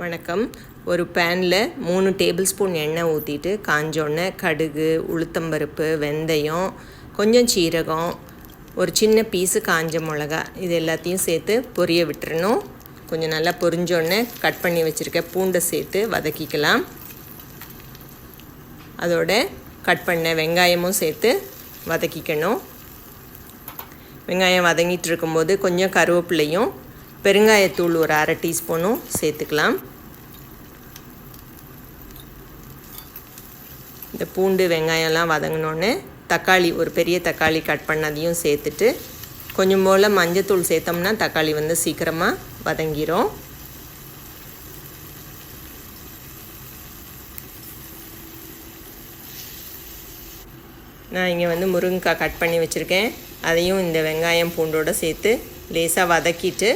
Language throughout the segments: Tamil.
வணக்கம். ஒரு பேனில் மூணு டேபிள் ஸ்பூன் எண்ணெய் ஊற்றிட்டு காஞ்சோடனே கடுகு உளுத்தம்பருப்பு வெந்தயம் கொஞ்சம் சீரகம் ஒரு சின்ன பீஸு காஞ்ச மிளகா. இது எல்லாத்தையும் சேர்த்து பொரிய விட்டுறணும். கொஞ்சம் நல்லா பொரிஞ்சோடனே கட் பண்ணி வச்சுருக்க பூண்டை சேர்த்து வதக்கிக்கலாம். அதோட கட் பண்ண வெங்காயமும் சேர்த்து வதக்கிக்கணும். வெங்காயம் வதங்கிட்டு இருக்கும்போது கொஞ்சம் கருவேப்பிலையும் பெருங்காயத்தூள் ஒரு அரை டீஸ்பூனும் சேர்த்துக்கலாம். இந்த பூண்டு வெங்காயம்லாம் வதங்கினோடனே தக்காளி ஒரு பெரிய தக்காளி கட் பண்ணதையும் சேர்த்துட்டு கொஞ்சம் போல் மஞ்சத்தூள் சேர்த்தோம்னா தக்காளி வந்து சீக்கிரமாக வதங்கிரும். நான் இங்கே வந்து முருங்கைக்காய் கட் பண்ணி வச்சுருக்கேன். அதையும் இந்த வெங்காயம் பூண்டோடு சேர்த்து லேசாக வதக்கிட்டு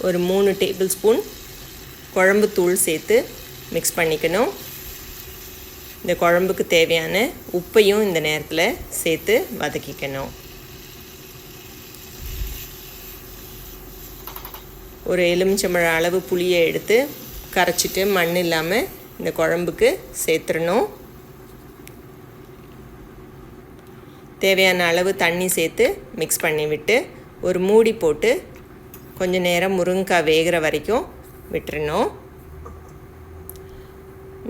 ஒரு மூணு டேபிள் ஸ்பூன் குழம்பு தூள் சேர்த்து மிக்ஸ் பண்ணிக்கணும். இந்த குழம்புக்கு தேவையான உப்பையும் இந்த நேரத்தில் சேர்த்து வதக்கிக்கணும். ஒரு எலுமிச்சம்பழம் அளவு புளியை எடுத்து கரைச்சிட்டு மண் இல்லாமல் இந்த குழம்புக்கு சேர்த்துடணும். தேவையான அளவு தண்ணி சேர்த்து மிக்ஸ் பண்ணிவிட்டு ஒரு மூடி போட்டு கொஞ்சம் நேரம் முருங்கைக்காய் வேகிற வரைக்கும் விட்டுறணும்.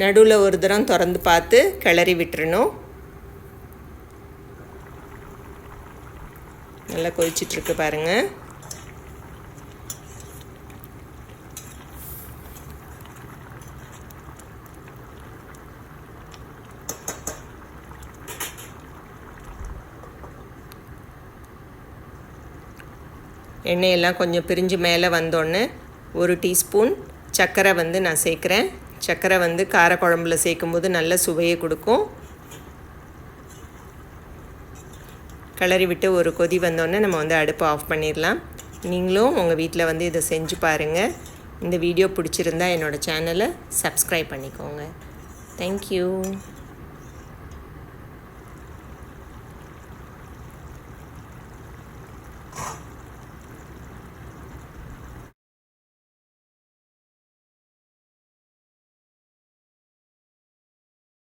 நடுவில் ஒரு தரம் திறந்து பார்த்து கிளறி விட்டுறணும். நல்லா கொதிச்சிட்ருக்கு பாருங்கள் எண்ணெயெல்லாம் கொஞ்சம் பிரிஞ்சு மேலே வந்தோடனே ஒரு டீஸ்பூன் சர்க்கரை வந்து நான் சேர்க்குறேன். சர்க்கரை வந்து காரக்குழம்புல சேர்க்கும்போது நல்ல சுவையை கொடுக்கும். கிளறி விட்டு ஒரு கொதி வந்தோடனே நம்ம வந்து அடுப்பை ஆஃப் பண்ணிடலாம். நீங்களும் உங்கள் வீட்டில் வந்து இதை செஞ்சு பாருங்கள் இந்த வீடியோ பிடிச்சிருந்தா என்னோடய சேனலை சப்ஸ்கிரைப் பண்ணிக்கோங்க. தேங்க்யூ